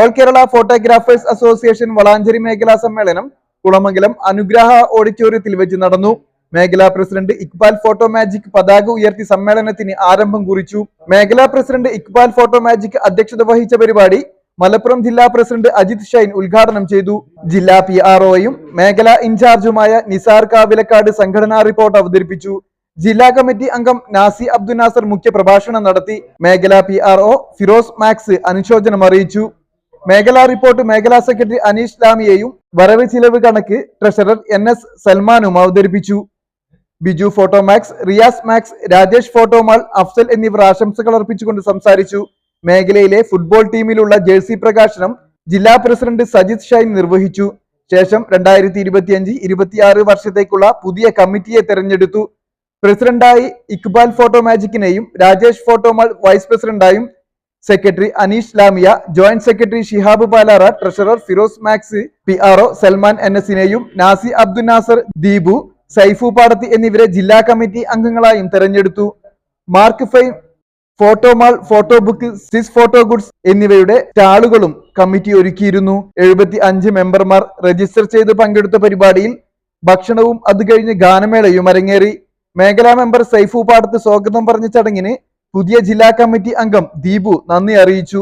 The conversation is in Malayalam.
All Kerala photographers association Valanchery മേഖലാ സമ്മേളനം കുളമംഗലം അനുഗ്രഹ ഓഡിറ്റോറിയത്തിൽ വെച്ച് നടന്നു. മേഖലാ പ്രസിഡന്റ് ഇക്ബാൽ ഫോട്ടോ മാജിക് പതാക ഉയർത്തി സമ്മേളനത്തിന് ആരംഭം കുറിച്ചു. മേഖലാ പ്രസിഡന്റ് ഇക്ബാൽ ഫോട്ടോ മാജിക് അധ്യക്ഷത വഹിച്ച പരിപാടി മലപ്പുറം ജില്ലാ പ്രസിഡന്റ് അജിത് ഷൈൻ ഉദ്ഘാടനം ചെയ്തു. ജില്ലാ പി ആർഒയും മേഖലാ ഇൻചാർജുമായ നിസാർ കാവിലക്കാട് സംഘടനാ റിപ്പോർട്ട് അവതരിപ്പിച്ചു. ജില്ലാ കമ്മിറ്റി അംഗം നാസി അബ്ദുൽ നാസർ മുഖ്യ പ്രഭാഷണം നടത്തി. മേഖലാ പി ആർഒ ഫിറോസ് മാക്സ് അനുശോചനം അറിയിച്ചു. മേഖലാ റിപ്പോർട്ട് മേഖലാ സെക്രട്ടറി അനീഷ് ലാമിയെയും വരവ് ചിലവ് കണക്ക് ട്രഷറർ എൻ എസ് സൽമാനും അവതരിപ്പിച്ചു. Biju Photo Max Riyas Max Rajesh Photo Mall Afsal എന്നിവർ ആശംസകൾ അർപ്പിച്ചുകൊണ്ട് സംസാരിച്ചു. മേഖലയിലെ ഫുട്ബോൾ ടീമിലുള്ള ജേഴ്സി പ്രകാശനം ജില്ലാ പ്രസിഡന്റ് സജിത് ഷൈൻ നിർവഹിച്ചു. ശേഷം രണ്ടായിരത്തി ഇരുപത്തിയഞ്ച് ഇരുപത്തിയാറ് വർഷത്തേക്കുള്ള പുതിയ കമ്മിറ്റിയെ തെരഞ്ഞെടുത്തു. പ്രസിഡന്റായി ഇക്ബാൽ ഫോട്ടോ മാജിക്കിനെയും Rajesh ഫോട്ടോമാൾ vice പ്രസിഡന്റായും secretary Aneesh Lamiya joint secretary Shihab Palara treasurer Firoz Max P R O Salman N എസിനെയും Nasi Abdul Nasar Deepu Saifu Padathi എന്നിവരെ ജില്ലാ കമ്മിറ്റി അംഗങ്ങളായും തെരഞ്ഞെടുത്തു. Mark Five Photo Mall Photo Book സിസ് ഫോട്ടോ ഗുഡ്സ് എന്നിവയുടെ സ്റ്റാളുകളും കമ്മിറ്റി ഒരുക്കിയിരുന്നു. എഴുപത്തി അഞ്ച് മെമ്പർമാർ രജിസ്റ്റർ ചെയ്ത് പങ്കെടുത്ത പരിപാടിയിൽ ഭക്ഷണവും അത് കഴിഞ്ഞ് ഗാനമേളയും അരങ്ങേറി. മേഖലാ മെമ്പർ സൈഫു പാടത്ത് സ്വാഗതം പറഞ്ഞ ചടങ്ങിന് പുതിയ ജില്ലാ കമ്മിറ്റി അംഗം ദീപു നന്ദി അറിയിച്ചു.